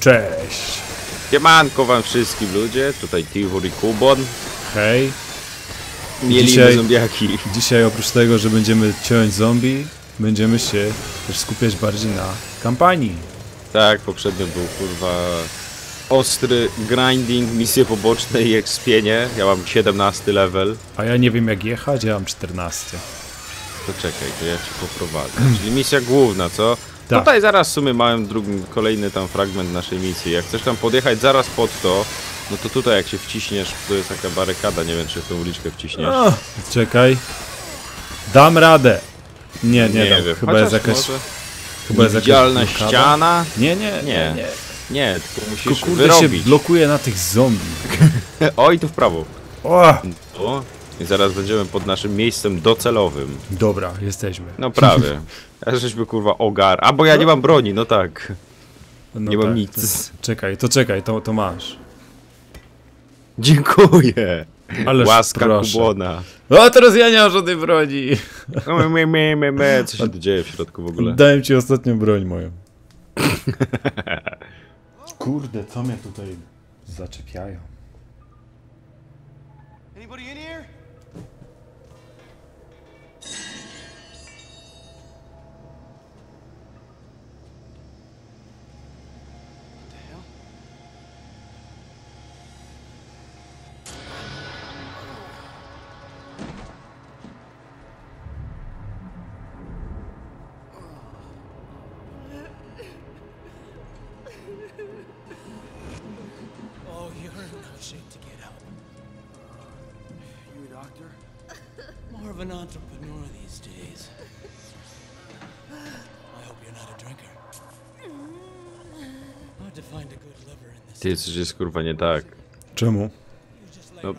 Cześć! Siemanko wam wszystkim ludzie, tutaj Tibor i Kubon. Hej! Mieli Dzisiaj- zombiaki. Dzisiaj oprócz tego, że będziemy ciąć zombie, będziemy się też skupiać bardziej na kampanii. Tak, poprzednio był kurwa ostry grinding, misje poboczne i expienie. Ja mam 17 level. A ja nie wiem jak jechać, ja mam 14. To czekaj, to ja cię poprowadzę. Czyli misja główna, co? Tak. Tutaj zaraz w sumie mamy drugi, kolejny tam fragment naszej misji. Jak chcesz tam podjechać zaraz pod to, no to tutaj jak się wciśniesz, to jest taka barykada, nie wiem czy w tą uliczkę wciśniesz. O, czekaj. Dam radę. Nie, nie, dam. wiem, Chyba chociaż jest jakaś... może Chyba jest jakaś ściana? Nie, nie, nie, Nie. nie. Nie, tylko musisz Tylko kurde się wyrobić. blokuje na tych zombie. Oj, tu w prawo. O! O, I zaraz będziemy pod naszym miejscem docelowym. Dobra, jesteśmy. No prawie. Ja żeśmy kurwa ogar. A bo ja nie mam broni, no tak. No nie mam tak, nic. to- Czekaj, to czekaj, to, to masz. Dziękuję. Ależ Łaska proszę. kubłona. O, teraz ja nie mam żadnej broni. Me, me, me, me, me. Co się tu dzieje w środku w ogóle? Dałem ci ostatnią broń moją. Kurde, co mnie tutaj zaczepiają? Anybody in no shape to get help. You a doctor? More of an entrepreneur these days. I hope you're not a drinker. Hard to find a good liver in this. Ty, coś jest kurwa nie tak. Czemu? No,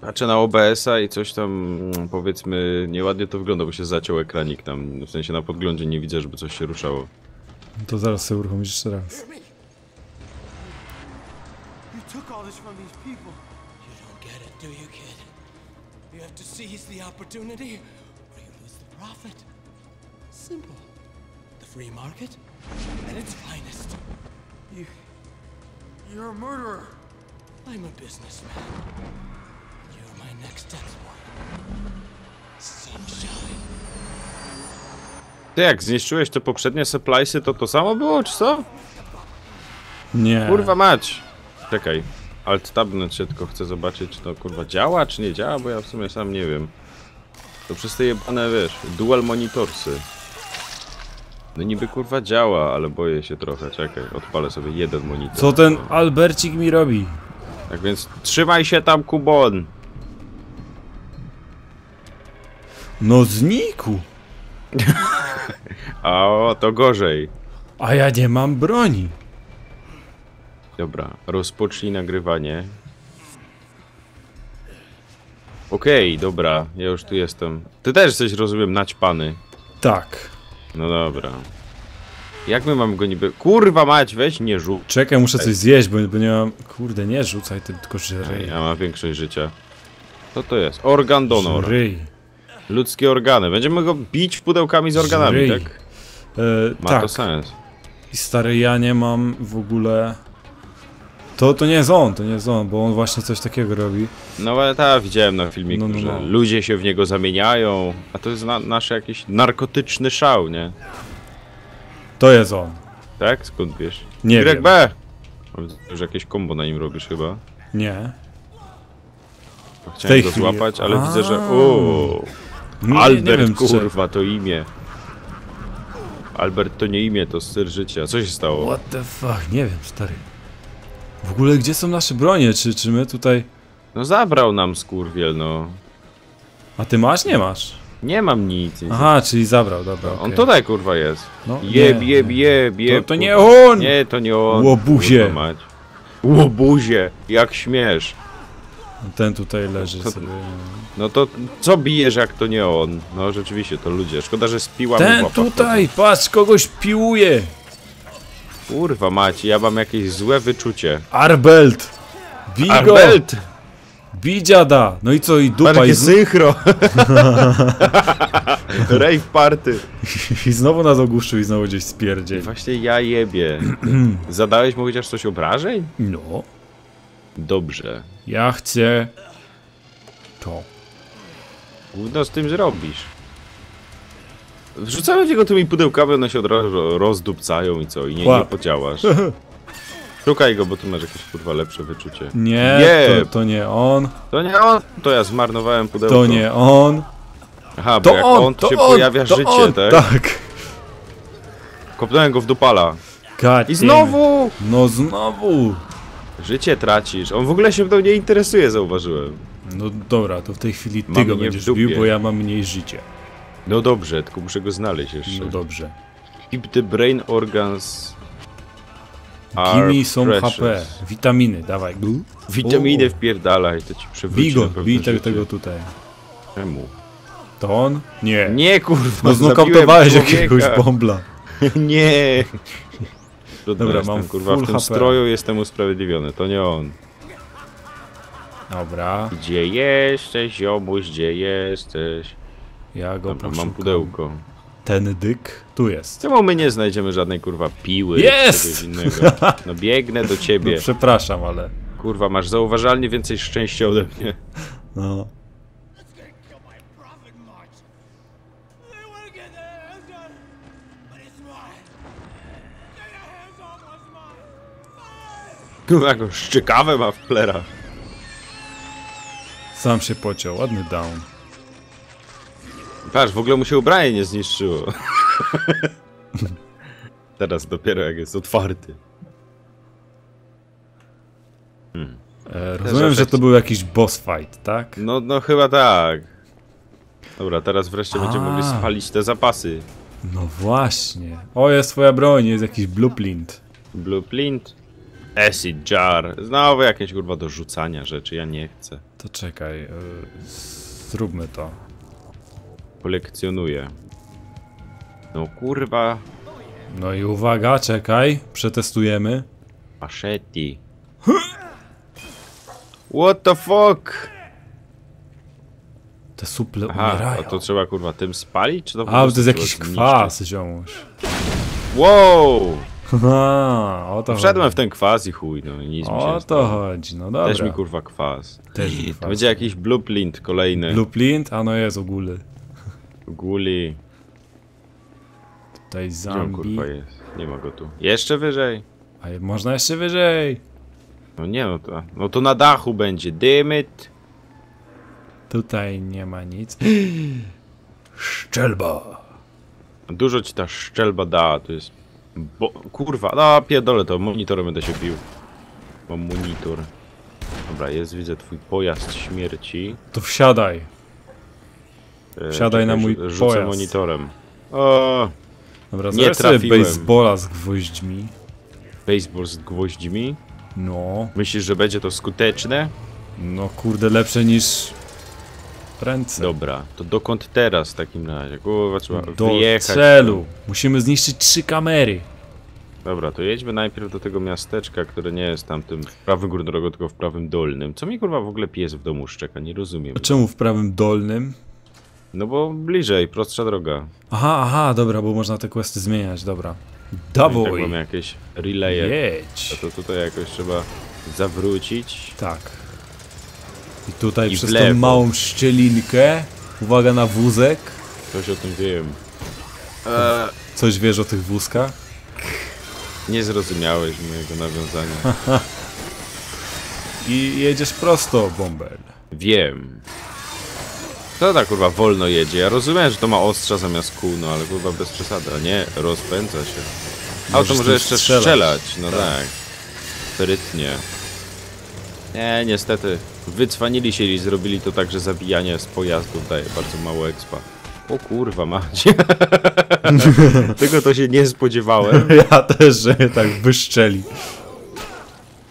patrzę na OBS-a i coś tam, mm, powiedzmy, nieładnie to wygląda, bo się zaciął ekranik tam. W sensie na podglądzie nie widzę, żeby coś się ruszało. To zaraz sobie uruchomisz jeszcze raz. Hear took all this from these people. you don't get it, do you, kid? You have to seize the opportunity, or you lose the profit. Simple. The free market at its finest. You. You're a murderer. I'm a businessman. You're my next export. Sunshine. Ty jak zniszczyłeś te poprzednie suppliesy, to to samo było, czy co? Nie. Kurwa mać! Czekaj. Alt tabnąć się, tylko chcę zobaczyć, czy to kurwa działa, czy nie działa, bo ja w sumie sam nie wiem. To przez te jebane, wiesz, dual monitorsy. No niby kurwa działa, ale boję się trochę, czekaj, odpalę sobie jeden monitor. Co ten Albercik mi robi? Tak więc trzymaj się tam, Kubon! No znikł. A o, to gorzej. A ja nie mam broni. Dobra, rozpocznij nagrywanie. Okej, dobra, ja już tu jestem. Ty też jesteś, rozumiem, naćpany. Tak. No dobra. Jak my mamy go niby... Kurwa mać, weź nie rzuć. Czekaj, muszę coś zjeść, bo, bo nie mam... Kurde, nie rzucaj, ty tylko żryj. Ja mam większość życia. Co to jest? Organ donor. Żryj. Ludzkie organy. Będziemy go bić pudełkami z organami, Żryj. tak? E, Ma tak. to sens. I stary, ja nie mam w ogóle... To, to nie jest on, to nie jest on, bo on właśnie coś takiego robi. No ale tak, widziałem na filmiku, No, no, że no. ludzie się w niego zamieniają, a to jest na, nasz jakiś narkotyczny szał, nie? To jest on. Tak? Skąd wiesz? Nie YB! wiem. Że jakieś kombo na nim robisz chyba. Nie. Chciałem go złapać, ale widzę, że... Nie Albert, kurwa, to imię. Albert to nie imię, to styl życia. Co się stało? What the fuck, nie wiem, stary. W ogóle gdzie są nasze bronie? Czy, czy my tutaj... No zabrał nam skurwiel, no. A ty masz? Nie masz. Nie mam nic. Aha, czyli zabrał, dobra, On okej. tutaj kurwa jest. No, Jeb, nie, jeb, nie. jeb, jeb. To, to nie on! Nie, to nie on. Łobuzie. Łobuzie, jak śmiesz. Ten tutaj leży To- sobie. No to co bijesz jak to nie on? No rzeczywiście to ludzie. Szkoda, że w Ten tutaj, patrz, kogoś piłuje! Kurwa macie, ja mam jakieś złe wyczucie. Arbelt! Bigo! Arbelt! Bij dziada! No i co, i dupa, Patrz i, jakie z... synchro! Rave party. i znowu nas ogłuszył i znowu gdzieś spierdzieli. Właśnie ja jebie. Zadałeś mu chociaż coś obrażeń? No, Dobrze. ja chcę... To. Gówno z tym zrobisz. Wrzucamy w niego tymi pudełkami, one się od razu rozdupcają i co, i nie, nie podziałasz. Szukaj go, bo tu masz jakieś kurwa lepsze wyczucie. Nie, Nie. to, to nie on, To nie on, to ja zmarnowałem pudełko. to nie on, Aha, bo to jak on, on, to, się on, pojawia to życie, on, tak? Tak. Kopnąłem go w dupala. God I znowu! No znowu! Życie tracisz. On w ogóle się mną nie interesuje, zauważyłem. No dobra, to w tej chwili ty Mam go będziesz bił, bo ja mam mniej życia. No dobrze, tylko muszę go znaleźć jeszcze. No dobrze. Keep the brain organs Kimi są precious. HP, witaminy, dawaj. Witaminy O. wpierdalaj, to ci na pewno bij te, tego tutaj. Czemu? To on? Nie. Nie kurwa, No znokautowałeś jakiegoś bombla. Nie. Trudno Dobra, jestem, mam kurwa, w tym HP. stroju jestem usprawiedliwiony, to nie on. Dobra, Gdzie jesteś, ziomuś, gdzie jesteś? Ja go Dobra, mam pudełko. Ten dyk, tu jest. Czemu my nie znajdziemy żadnej kurwa piły? Jest! No biegnę do No ciebie. przepraszam, ale... Kurwa, masz zauważalnie więcej szczęścia ode mnie. No. Kurwa, jaką szczykawę ma w plerach. Sam się pociął, ładny down. Patrz, w ogóle mu się ubranie nie zniszczyło. Teraz dopiero jak jest otwarty. E, rozumiem, że to był jakiś boss fight, tak? No, no chyba tak. Dobra, teraz wreszcie będziemy mogli spalić te zapasy. No właśnie. O, jest twoja broń, jest jakiś blueprint. Blueprint. Acid jar. Znowu jakieś kurwa do rzucania rzeczy, ja nie chcę. To czekaj, e, zróbmy to. Kolekcjonuję. No kurwa. No i uwaga, czekaj, przetestujemy. Machete. What the fuck? Te suple Aha, umierają. a to trzeba kurwa tym spalić? Czy to A, to jest jakiś kwas, ziomuś. Wow! Haha, o to Wszedłem chodzi. w ten kwas i chuj, no nic O to stało. chodzi, no dobra. Też mi kurwa kwas. Też mi To kwas. będzie jakiś blueprint kolejny. Blueprint? A no jest ogóle. Guli. Tutaj Gdzie on kurwa jest? Nie ma go tu. Jeszcze wyżej? A można jeszcze wyżej. No nie no to. No to na dachu będzie. Dymit. Tutaj nie ma nic. Szczelba. Dużo ci ta szczelba da, to jest... Bo... Kurwa, no pierdolę to, monitorem będę się bił. Mam monitor. Dobra, jest, widzę twój pojazd śmierci. To wsiadaj. E, Wsiadaj na mój rzu- Rzucę pojazd. monitorem. O, Dobra, Nie trafiłem. baseballa z gwoźdźmi. baseball z gwoździmi. No, Myślisz, że będzie to skuteczne? no kurde, lepsze niż ręce. Dobra, to dokąd teraz w takim razie? Kurwa, trzeba Do wyjechać. celu. Musimy zniszczyć trzy kamery. Dobra, to jedźmy najpierw do tego miasteczka, które nie jest tamtym w prawym górnym rogu, tylko w prawym dolnym. Co mi kurwa w ogóle pies w domu szczeka? Nie rozumiem. A czemu w prawym dolnym? No bo bliżej, prostsza droga. Aha, aha, dobra, bo można te questy zmieniać, dobra. I tak Dawaj, mamy jakieś relaye. jedź. To tutaj jakoś trzeba zawrócić. Tak. I tutaj I przez tą małą szczelinkę, uwaga na wózek. Coś o tym wiem. Eee, Coś wiesz o tych wózkach? nie zrozumiałeś mojego nawiązania. I jedziesz prosto, Bomber. Wiem. To tak kurwa wolno jedzie. Ja rozumiem, że to ma ostrza zamiast kół, no ale kurwa bez przesady, a nie rozpędza się. Auto Możesz może jeszcze strzelać. strzelać, no tak. Sprytnie. Nie, niestety. Wycwanili się i zrobili to tak, że zabijanie z pojazdów daje bardzo mało expa. O kurwa macie. Tego to się nie spodziewałem. Ja też, że mnie tak wyszczeli.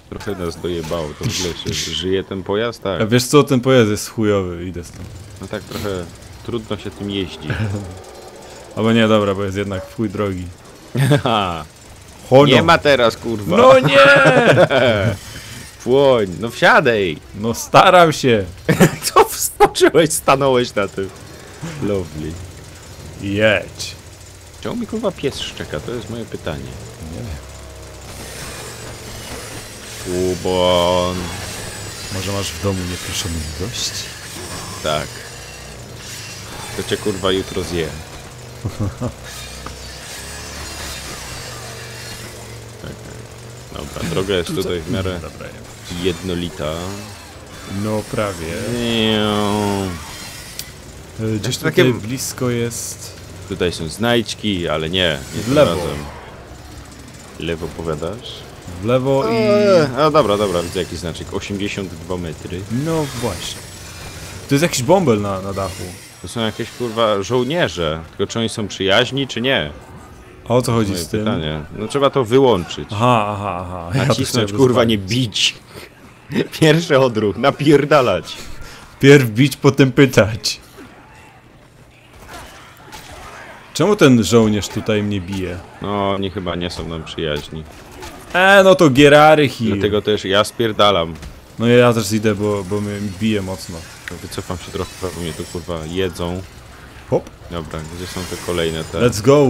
Trochę nas dojebało. To w ogóle się żyje ten pojazd? Tak. A wiesz co, ten pojazd jest chujowy, idę stąd. No tak trochę trudno się tym jeździ. Albo nie, dobra, bo jest jednak chuj drogi. Chodź. nie ma teraz kurwa. No nie! Wchłoń, no wsiadaj! No staram się. Co wskoczyłeś, stanąłeś na tym? Lovely. Jedź. Czemu mi kurwa pies szczeka? To jest moje pytanie. Nie wiem. Ubon. Może masz w domu nieproszonych gości? Tak. To cię kurwa jutro zje. Czekaj. Dobra, droga jest tutaj w miarę jednolita. No prawie. E, Gdzieś tutaj takie- blisko jest... Tutaj są znajdźki, ale nie, nie W lewo. razem. Lewo powiadasz? W lewo i... Eee, a dobra, dobra, widzę jakiś znaczek. 82 metry. No właśnie. To jest jakiś bąbel na, na dachu. To są jakieś kurwa żołnierze. Tylko czy oni są przyjaźni, czy nie? A o co chodzi Moje z tym? pytanie. No trzeba to wyłączyć. Aha, aha, aha. Ja Nacisnąć, kurwa, nie bić. Pierwszy odruch, napierdalać. Pierw bić, potem pytać. Czemu ten żołnierz tutaj mnie bije? No, oni chyba nie są nam przyjaźni. E, no to Gerary Hill. Dlatego też ja spierdalam. No ja też idę, bo, bo mnie bije mocno. Wycofam się trochę, bo mnie tu kurwa jedzą. Hop, Dobra, gdzie są te kolejne te? let's go.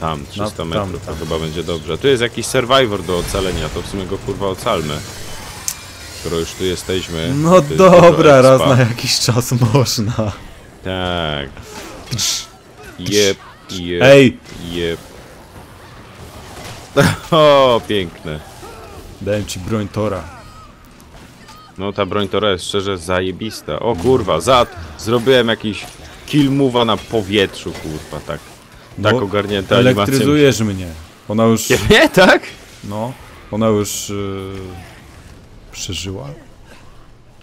Tam, 300 No, metrów, tam. to chyba będzie dobrze. Tu jest jakiś survivor do ocalenia, to w sumie go kurwa ocalmy. Skoro już tu jesteśmy. No jest dobra, dużo raz na jakiś czas można. Tak. Jep, jep, Ej, jep. O, piękne. dałem ci broń Tora. No ta broń to jest szczerze zajebista. O kurwa, zad, zrobiłem jakiś kill move'a na powietrzu, kurwa, tak. Tak No, ogarnięta animacja. Elektryzujesz mnie. Ona już, Nie, tak? no, ona już yy, przeżyła?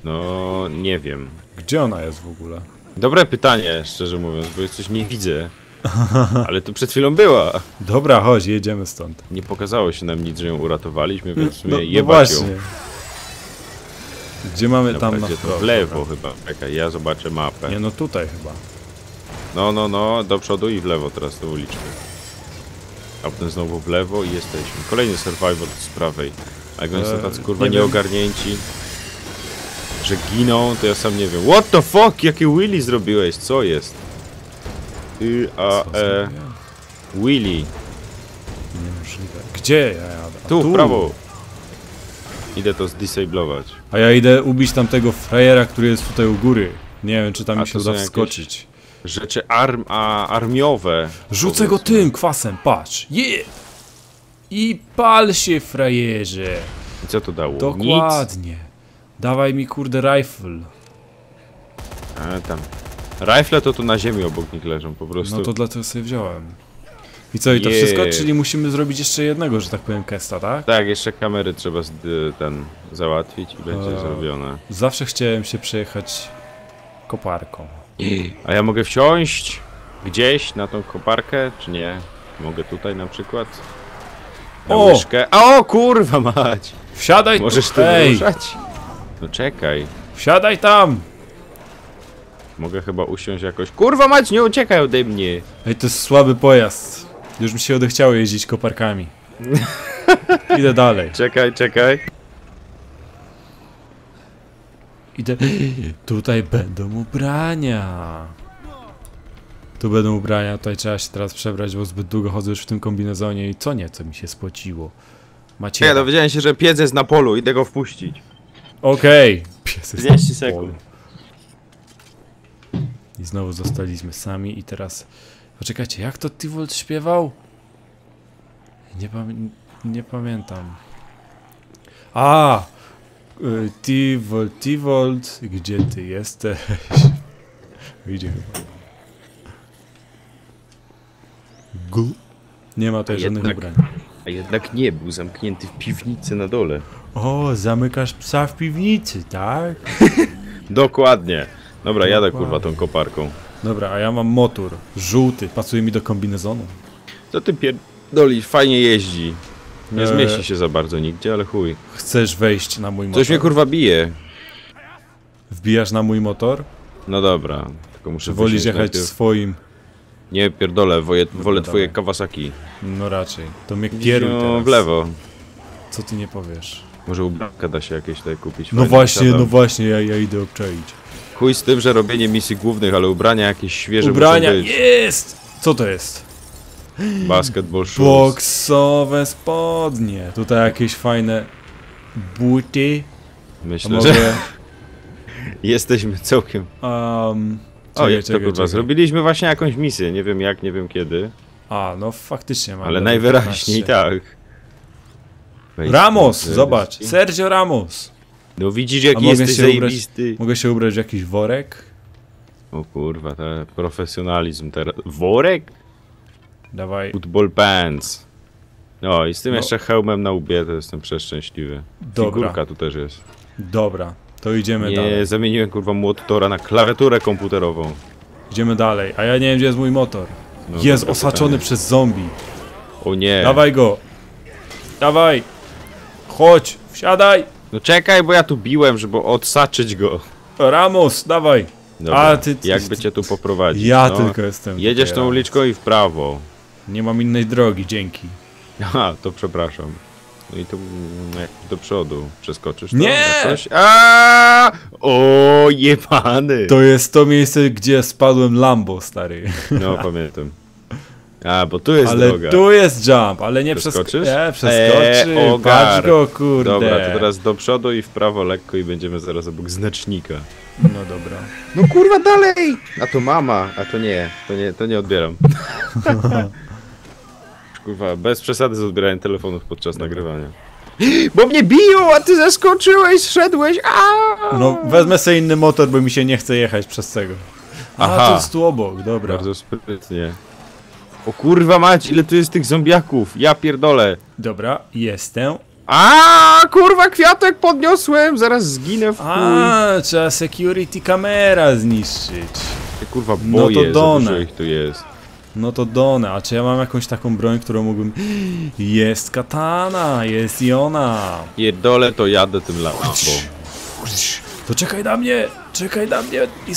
No, nie wiem. Gdzie ona jest w ogóle? Dobre pytanie, szczerze mówiąc, bo coś nie widzę. Ale to przed chwilą była. Dobra, chodź, jedziemy stąd. Nie pokazało się nam nic, że ją uratowaliśmy, więc No, no jebać właśnie. ją. Gdzie mamy Dobra, tam na gdzie to? W lewo chyba. Czekaj, ja zobaczę mapę. Nie no tutaj chyba. No, no, no, do przodu i w lewo teraz to uliczkę. A potem znowu w lewo i jesteśmy. Kolejny survivor z prawej. A jak oni są Eee, tacy kurwa nie nieogarnięci, że giną, to ja sam nie wiem. What the fuck? Jakie Willy zrobiłeś? Co jest? Y, a, e? Willy. Niemożliwe. Gdzie ja jadę? A Tu, w prawo. Idę to zdisablować. A ja idę ubić tamtego frajera, który jest tutaj u góry. Nie wiem, czy tam mi się uda wskoczyć. Rzeczy arm, a, armiowe. Rzucę go tym kwasem, patrz. Je! I pal się, frajerze. I co to dało? Nic. Dokładnie. Dawaj mi kurde rifle. A, tam. Rifle to tu na ziemi obok nich leżą po prostu. No to dlatego sobie wziąłem. I co, i to Je. wszystko? Czyli musimy zrobić jeszcze jednego, że tak powiem, kesta, tak? Tak, jeszcze kamery trzeba z, ten załatwić i będzie Eee. zrobione. Zawsze chciałem się przejechać koparką. A ja mogę wsiąść gdzieś na tą koparkę, czy nie? Mogę tutaj na przykład? Na O! łyżkę. A, O kurwa mać! Wsiadaj Możesz tu, ruszać? No czekaj. wsiadaj tam! Mogę chyba usiąść jakoś. Kurwa mać, nie uciekaj ode mnie! Ej, to jest słaby pojazd. Już mi się odechciało jeździć koparkami. Idę dalej. Czekaj, czekaj. Idę. Tutaj będą ubrania. Tu będą ubrania, tutaj trzeba się teraz przebrać, bo zbyt długo chodzę już w tym kombinezonie i co nieco mi się spociło. Macie. Nie, dowiedziałem się, że piec jest na polu, idę go wpuścić. Okej. Pies jest 30 na sekund. polu. I znowu zostaliśmy sami i teraz... Poczekajcie, jak to Tivolt śpiewał? Nie, pamię... nie pamiętam. A! y, Tivolt, Tivolt, gdzie ty jesteś? Wyjdzie chyba. Gu? Nie ma tutaj żadnych ubrań. A jednak nie, był zamknięty w piwnicy na dole. O, zamykasz psa w piwnicy, tak? Dokładnie. Dobra, jadę Dokładnie. kurwa tą koparką. Dobra, a ja mam motor. Żółty, pasuje mi do kombinezonu. Co ty pierdolisz? Fajnie jeździ. Nie Eee. zmieści się za bardzo nigdzie, ale chuj. Chcesz wejść na mój motor? Coś mnie kurwa bije. Wbijasz na mój motor? No dobra, tylko muszę wolisz jechać najpierw. swoim? Nie, pierdolę, woje, wolę dawaj. twoje Kawasaki. No raczej. To mnie kieruj no, teraz. w lewo. Co ty nie powiesz? Może ubranka da się jakieś tutaj kupić. No właśnie, no właśnie, ja, ja idę obczaić. Chuj z tym, że robienie misji głównych, ale ubrania jakieś świeże Ubrania, muszą być. jest! Co to jest? Basketball shoes. Boksowe spodnie. Tutaj jakieś fajne buty. Myślę, mogę... że jesteśmy całkiem... Um, O, czekaj, jak to kurwa, zrobiliśmy właśnie jakąś misję, nie wiem jak, nie wiem kiedy, A, no faktycznie mam. ale najwyraźniej 15. tak. Ramos, zobacz. Sergio Ramos. No widzisz A jaki mogę jesteś się ubrać- zajebisty. Mogę się ubrać w jakiś worek? O kurwa, to profesjonalizm teraz. Worek? Dawaj. Football pants. No i z tym No. jeszcze hełmem na łbie to jestem przeszczęśliwy. Dobra. Figurka tu też jest. Dobra, to idziemy Nie, dalej. zamieniłem kurwa młot Tora na klawiaturę komputerową. Idziemy dalej. A ja nie wiem, gdzie jest mój motor. No, jest dobre osaczony pytanie. przez zombie. O nie. Dawaj go. Dawaj. Chodź, wsiadaj. No czekaj, bo ja tu biłem, żeby odsaczyć go. Ramos, dawaj. Dobra, A, ty- ty- jakby cię tu poprowadzić. Ja no. tylko jestem. Jedziesz tą uliczką i w prawo. Nie mam innej drogi, dzięki. Aha, to przepraszam. No i tu mm, jak do przodu przeskoczysz to? Nie! Jakoś? A! O, jebany! To jest to miejsce, gdzie spadłem Lambo, stary. No, pamiętam. A, bo tu jest Ale droga. tu jest jump, ale nie przeskoczy. Przeskoczysz? Nie, przeskoczy. Eee. Patrz go, kurde. Dobra, to teraz do przodu i w prawo lekko i będziemy zaraz obok znacznika. No dobra. No kurwa dalej! A to mama, a to nie, to nie, to nie odbieram. kurwa, bez przesady z odbieraniem telefonów podczas nagrywania. Bo mnie biją, a ty zaskoczyłeś, zszedłeś, a No, wezmę sobie inny motor, bo mi się nie chce jechać przez tego. A, Aha. to jest tu obok, dobra. Bardzo sprytnie. O kurwa mać, ile tu jest tych zombiaków, ja pierdolę. Dobra, jestem. A kurwa, kwiatek podniosłem, zaraz zginę w chuj. A, trzeba security camera zniszczyć. Ty, kurwa, no to boję, za Done. dużo ich tu jest. No to Done, a czy ja mam jakąś taką broń, którą mógłbym... Jest katana, jest i ona. Pierdolę, to jadę tym lambo. To czekaj na mnie, czekaj na mnie i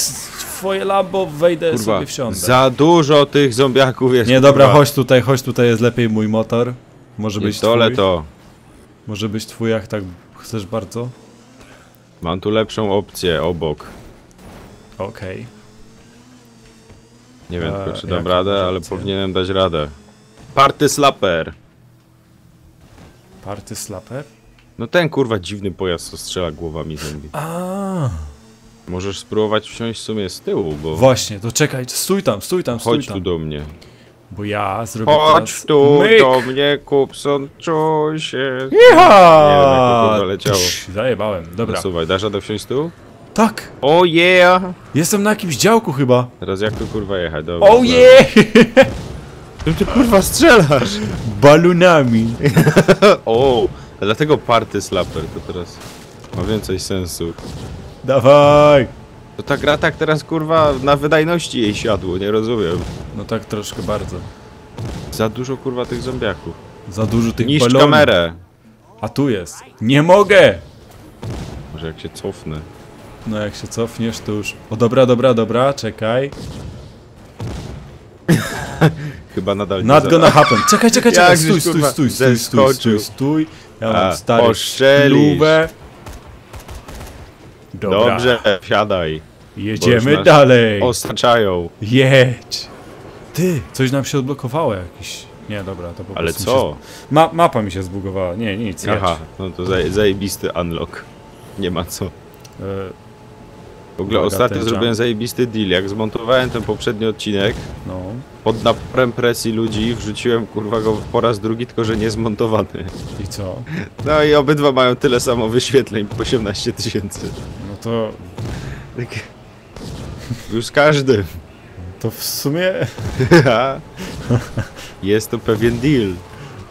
twoje lambo wejdę Kurwa, sobie wsiądę. za dużo tych zombiaków jest. Nie, dobra, kurwa. chodź tutaj, chodź tutaj, jest lepiej mój motor. Może być Pierdolę twój. to. Może być twój, jak tak chcesz bardzo. Mam tu lepszą opcję obok. Okej. Nie wiem A, tylko czy dam radę, ale powinienem dać radę. Party slapper. Party slapper? No ten kurwa dziwny pojazd, co strzela głowami zombie. A, Możesz spróbować wsiąść w sumie z tyłu, bo Właśnie, to czekaj, stój tam, stój tam, stój chodź tam. tu do mnie. Bo ja zrobię Chodź teraz... tu Myk! do mnie, Kupson, czuj się. Nie wiem, jak Jecha! Zajebałem, dobra. Zasuwaj, dasz radę wsiąść z tyłu? Tak, O yeah! jestem na jakimś działku chyba. Teraz jak tu kurwa jechać? Dobra, Oh dobra. yeah! Czym ty kurwa strzelasz? Balunami. O, dlatego party slapper to teraz ma więcej sensu. Dawaj! To ta gra tak teraz kurwa na wydajności jej siadło, nie rozumiem. No tak troszkę bardzo. Za dużo kurwa tych zombiaków. Za dużo tych Niszcz balonów. kamerę. A tu jest. Nie mogę! Może jak się cofnę. No jak się cofniesz, to już... O dobra, dobra, dobra, czekaj. Chyba nadal Not nie gonna happen. Czekaj, czekaj, czekaj, Jak stój, żeś, stój, kurwa, stój, stój, stój, zeskoczył. stój, stój. Ja A, mam stary. Dobra, Dobrze, wsiadaj. jedziemy dalej. Ostaczają. Jedź. Ty, coś nam się odblokowało jakiś. Nie, dobra, to po Ale prostu co? Mi się... Ma mapa mi się zbugowała. Nie, nic, jedź. Aha, no to zaje- zajebisty unlock. Nie ma co. E, W ogóle ostatnio zrobiłem zajebisty deal. Jak zmontowałem ten poprzedni odcinek, no. pod naporem presji ludzi wrzuciłem kurwa go po raz drugi, tylko że nie zmontowany. I co? No i obydwa mają tyle samo wyświetleń, po 18 tysięcy. To... Tak. Już z każdym. To w sumie... Jest to pewien deal.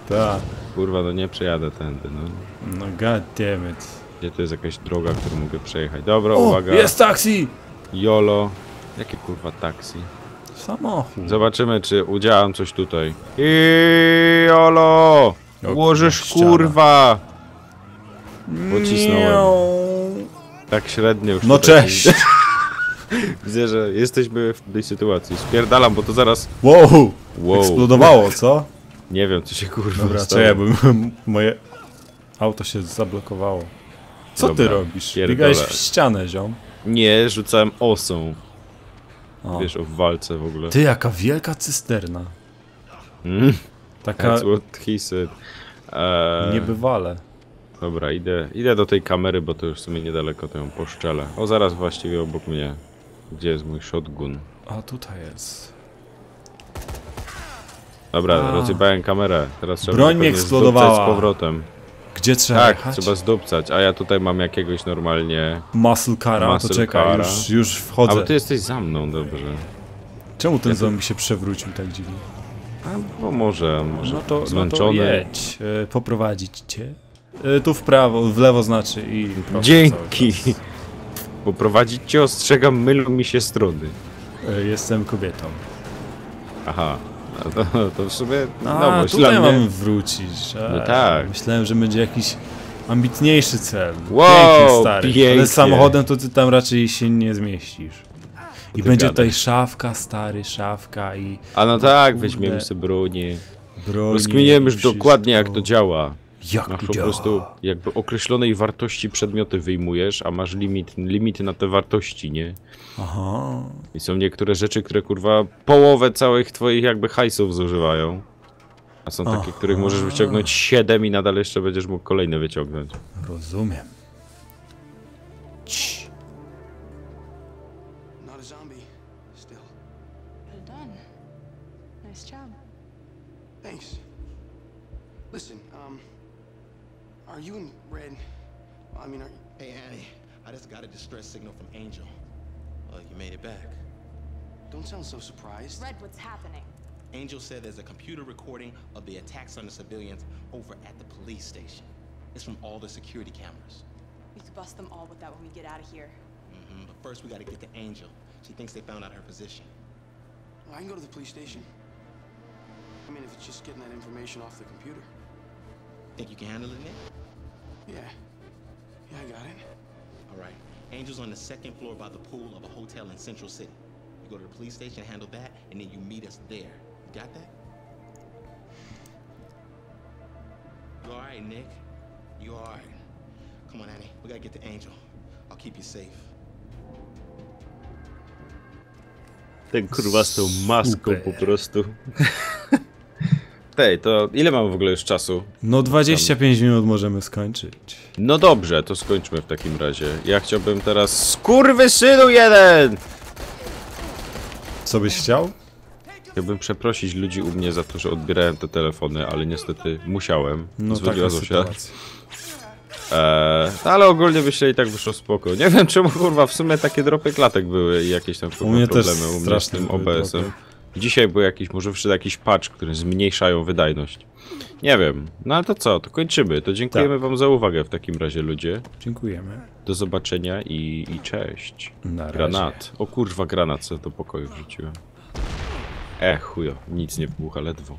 Tak. Kurwa, no nie przejadę tędy, no. No god damn it. Gdzie to jest jakaś droga, którą mogę przejechać? Dobra, O, uwaga. jest taksi! Jolo. Jakie kurwa taksi? Samochód. Zobaczymy, czy udziałam coś tutaj. I Jolo! O, Łożysz ściana. kurwa! Pocisnąłem. Tak średnio już No tutaj. cześć! Widzę, że jesteśmy w tej sytuacji. Spierdalam, bo to zaraz... Wow! Wow. Eksplodowało, co? Nie wiem, co się kurwa Dobra, stało. czekaj, bo moje... Auto się zablokowało. Co ty Dobra, robisz? pierdolę. Biegałeś w ścianę, ziom. Nie, rzucałem osą. O. Wiesz, o walce w ogóle. Ty, jaka wielka cysterna. Mm, Taka that's what he said. Eee, niebywale. Dobra, idę, idę do tej kamery, bo to już w sumie niedaleko to ją poszczelę. O, zaraz właściwie obok mnie. Gdzie jest mój shotgun? A tutaj jest. Dobra, A. rozjebałem kamerę. Teraz trzeba Broń mi eksplodowała. z powrotem. Gdzie trzeba Tak, jechać? trzeba zdupcać, a ja tutaj mam jakiegoś normalnie... Muscle cara, to Muscle czekaj, cara. już, już wchodzę. bo ty jesteś za mną, dobrze. Czemu ten Ja zombie się przewrócił tak dziwnie? A, bo może, może No to, no to zmęczony. jedź, e, poprowadzić cię. E, tu w prawo, w lewo znaczy i prosto Dzięki! Bo prowadzić cię ostrzegam, mylą mi się strony. E, Jestem kobietą. Aha, no to, to w sumie A, nowość tutaj dla mnie. mam wrócić. E, No tak. Myślałem, że będzie jakiś ambitniejszy cel. Wow, pięknie stary. pięknie. Ale samochodem to ty tam raczej się nie zmieścisz. I ty będzie gadasz? tutaj szafka, stary, szafka i A no tak, weźmiemy sobie bronię. broń. Rozkminiłem już dokładnie jak to działa. Jak Masz po prostu jakby określonej wartości przedmioty wyjmujesz, a masz limit, limity na te wartości, nie? Aha. I są niektóre rzeczy, które kurwa połowę całych twoich jakby hajsów zużywają. A są takie, których możesz wyciągnąć 7 i nadal jeszcze będziesz mógł kolejne wyciągnąć. Rozumiem. Cii. Don't sound so surprised. Red, what's happening? Angel said there's a computer recording of the attacks on the civilians over at the police station. It's from all the security cameras. We could bust them all with that when we get out of here. hmm But first, we gotta get to Angel. She thinks they found out her position. Well, I can go to the police station. I mean, if it's just getting that information off the computer. Think you can handle it, Nick? Yeah. Yeah, I got it. All right. Angel's on the second floor by the pool of a hotel in Central City. You go to the police station, handle that, and then you meet us there. You got that? You all right, Nick? You all right? Come on, Annie. We gotta get to Angel. I'll keep you safe. Ten kurwa z tą maską Super. po prostu. Tej, to ile mam w ogóle już czasu? No 25 minut możemy skończyć. No dobrze, to skończmy w takim razie. Ja chciałbym teraz... Skurwysynu jeden! Co byś chciał? Chciałbym przeprosić ludzi u mnie za to, że odbierałem te telefony, ale niestety musiałem. No Zwoliła taka. Eee, ale ogólnie myślę i tak wyszło spoko. Nie wiem czemu kurwa w sumie takie dropy klatek były i jakieś tam kurwa mnie też problemy u mnie z tym OBS-em. Dzisiaj był jakiś, może wszedł jakiś patch, który zmniejszają wydajność. Nie wiem. No ale to co, to kończymy. To dziękujemy Tak. wam za uwagę w takim razie ludzie. Dziękujemy. Do zobaczenia i, i cześć. Na razie. Granat. O kurwa granat sobie do pokoju wrzuciłem. E chujo, nic nie wybucha ledwo.